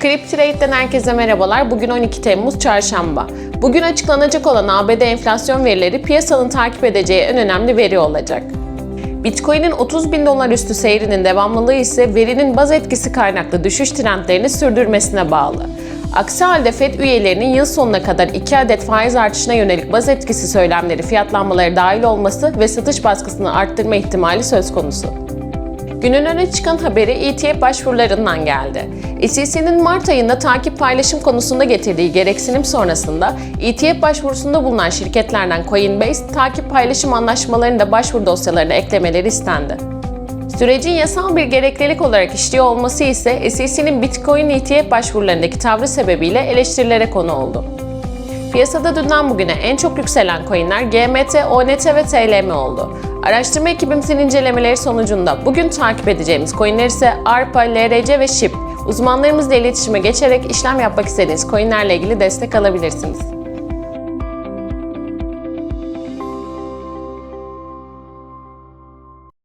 Crypt Trade'den herkese merhabalar. Bugün 12 Temmuz Çarşamba. Bugün açıklanacak olan ABD enflasyon verileri piyasanın takip edeceği en önemli veri olacak. Bitcoin'in 30 bin dolar üstü seyrinin devamlılığı ise verinin baz etkisi kaynaklı düşüş trendlerini sürdürmesine bağlı. Aksi halde FED üyelerinin yıl sonuna kadar 2 adet faiz artışına yönelik baz etkisi söylemleri fiyatlanmaları dahil olması ve satış baskısını arttırma ihtimali söz konusu. Günün öne çıkan haberi ETF başvurularından geldi. SEC'nin Mart ayında takip paylaşım konusunda getirdiği gereksinim sonrasında ETF başvurusunda bulunan şirketlerden Coinbase, takip paylaşım anlaşmalarını da başvuru dosyalarına eklemeleri istendi. Sürecin yasal bir gereklilik olarak işliyor olması ise SEC'nin Bitcoin ETF başvurularındaki tavrı sebebiyle eleştirilere konu oldu. Piyasada dünden bugüne en çok yükselen coinler GMT, ONT ve TLM oldu. Araştırma ekibimizin incelemeleri sonucunda bugün takip edeceğimiz coinler ise ARPA, LRC ve SHIB. Uzmanlarımızla iletişime geçerek işlem yapmak istediğiniz coinlerle ilgili destek alabilirsiniz.